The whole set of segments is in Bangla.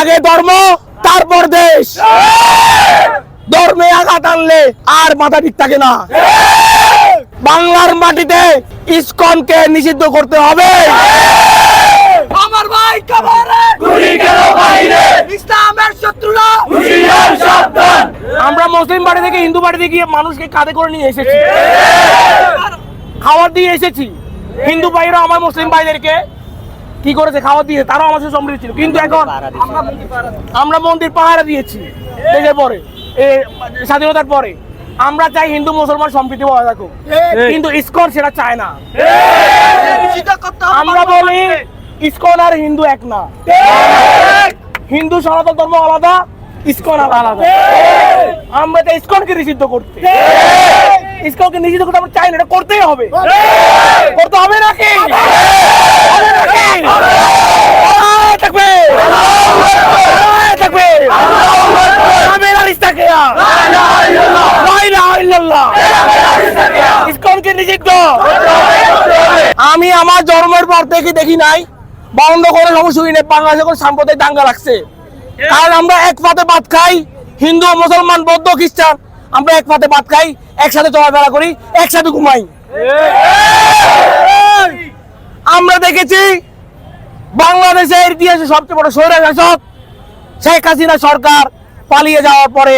আগে ধর্ম তারপর দেশ। ধর্মে আঘাত আনলে আর মাথা ঠিক থাকে না। বাংলার মাটিতে ইসকনকে নিষিদ্ধ করতে হবে। আমার ভাই কাবারে গুলি কেন বাইরে? ইসলামের শত্রুরা। হুশিয়ার সাবধান। আমরা মুসলিম বাড়ি থেকে হিন্দু বাড়িতে গিয়ে মানুষকে কাঁধে করে নিয়ে এসেছি। খাবার দিয়ে এসেছি। হিন্দু ভাইরা আমার মুসলিম ভাইদেরকে কি করেছে? খাবার দিয়ে তারাও আমার সাথে সমৃদ্ধ ছিল। কিন্তু এখন আমরা মন্দির পাহারা দিয়েছি। দেশের পরে। স্বাধীনতার পরে। আমরা চাই হিন্দু মুসলমান সম্প্রীতি বজায় থাকুক কিন্তু ইসকন সেটা চায় না। করতে আমরা বলি ইসকন আর হিন্দু এক না। হিন্দু সনাতন ধর্ম আলাদা ইসকন আলাদা। আমরা চাই ইসকনকে নিষিদ্ধ করতে। ইসকনকে নিষিদ্ধ করতে আমরা চাই না এটা করতেই হবে। করতে হবে নাকি? আমি আমার জন্মের পর থেকে দেখি নাই, বন্ধ করে সমস্যা নেই, বাংলাদেশে সাম্প্রদায়িক দাঙ্গা লাগছে। কারণ আমরা এক পাতে ভাত খাই, হিন্দু, মুসলমান, বৌদ্ধ, খ্রিস্টান, আমরা এক পাতে ভাত খাই, একসাথে চলাফেরা করি, একসাথে ঘুমাই। আমরা দেখেছি, বাংলাদেশের ইতিহাসে সবচেয়ে বড় স্বৈরাচার শাসক শেখ হাসিনা সরকার পালিয়ে যাওয়ার পরে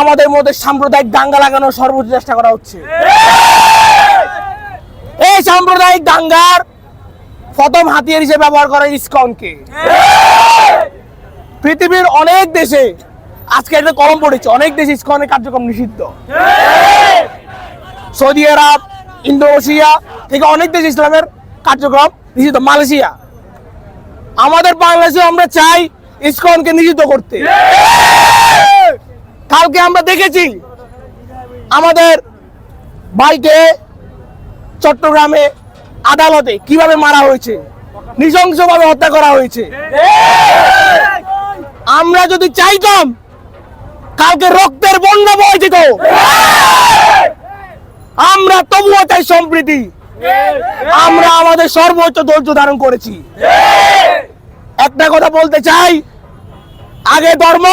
আমাদের মধ্যে সাম্প্রদায়িক দাঙ্গা লাগানোর সর্বোচ্চ চেষ্টা করা হচ্ছে। এই সাম্প্রদায়িক দাঙ্গার প্রথম হাতিয়ার হিসেবে ব্যবহার করে ইসকনকে। পৃথিবীর অনেক দেশে আজকে একটা কলম পড়েছে, অনেক দেশে ইসকনের কার্যক্রম নিষিদ্ধ। সৌদি আরব, ইন্দোনেশিয়া থেকে অনেক দেশ ইসলামের কার্যক্রম নিষিদ্ধ, মালয়েশিয়া। আমাদের বাংলাদেশে আমরা চাই ইসকনকে নিষিদ্ধ করতে। কালকে আমরা দেখেছি আমাদের ভাইকে চট্টগ্রামে আদালতে কীভাবে মারা হয়েছে, নৃশংসভাবে হত্যা করা হয়েছে। আমরা যদি চাইতাম কালকে রক্তের বন্যা বয়ে যেত, আমরা তবুও চাই সম্প্রীতি। আমরা আমাদের সর্বোচ্চ ধৈর্য ধারণ করেছি। একটা কথা বলতে চাই, আগে ধর্ম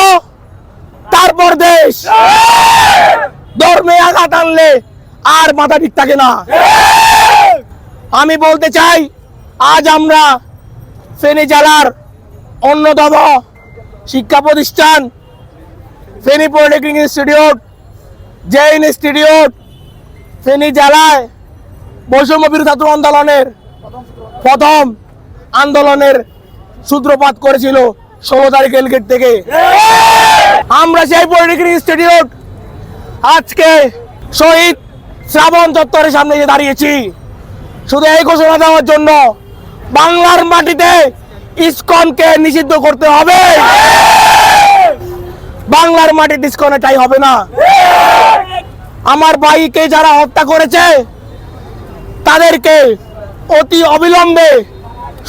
তারপর দেশ ধর্মে আঘাত আনলে আর মাথা ঠিক থাকে না। আমি বলতে চাই, আজ আমরা ফেনী জেলার অন্যতম শিক্ষা প্রতিষ্ঠান, Feni polytechnic institute Jain institute, Feni জেলায় বৈষম্য বিরোধী ছাত্র আন্দোলনের প্রথম আন্দোলনের সূত্রপাত করেছিল ষোলো তারিখ এলগেট থেকে। আমরা সেই পলিটেকনিক ইনস্টিটিউট আজকে শহীদ শ্রাবণ চত্বরের সামনে এসে দাঁড়িয়েছি। শুধু এই ঘোষণা দেওয়ার জন্য বাংলার মাটিতে ইসকনকে নিষিদ্ধ করতে হবে। বাংলার মাটিতে ইসকনে তাই হবে না। আমার ভাইকে যারা হত্যা করেছে, তাদেরকে অতি অবিলম্বে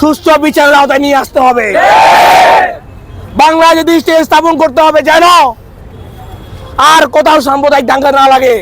সুস্থ বিচারের আওতায় নিয়ে আসতে হবে। বাংলায় যদি স্টেজ স্থাপন করতে হবে যেন আর কোথাও সাম্প্রদায়িক দাঙ্গা না লাগে।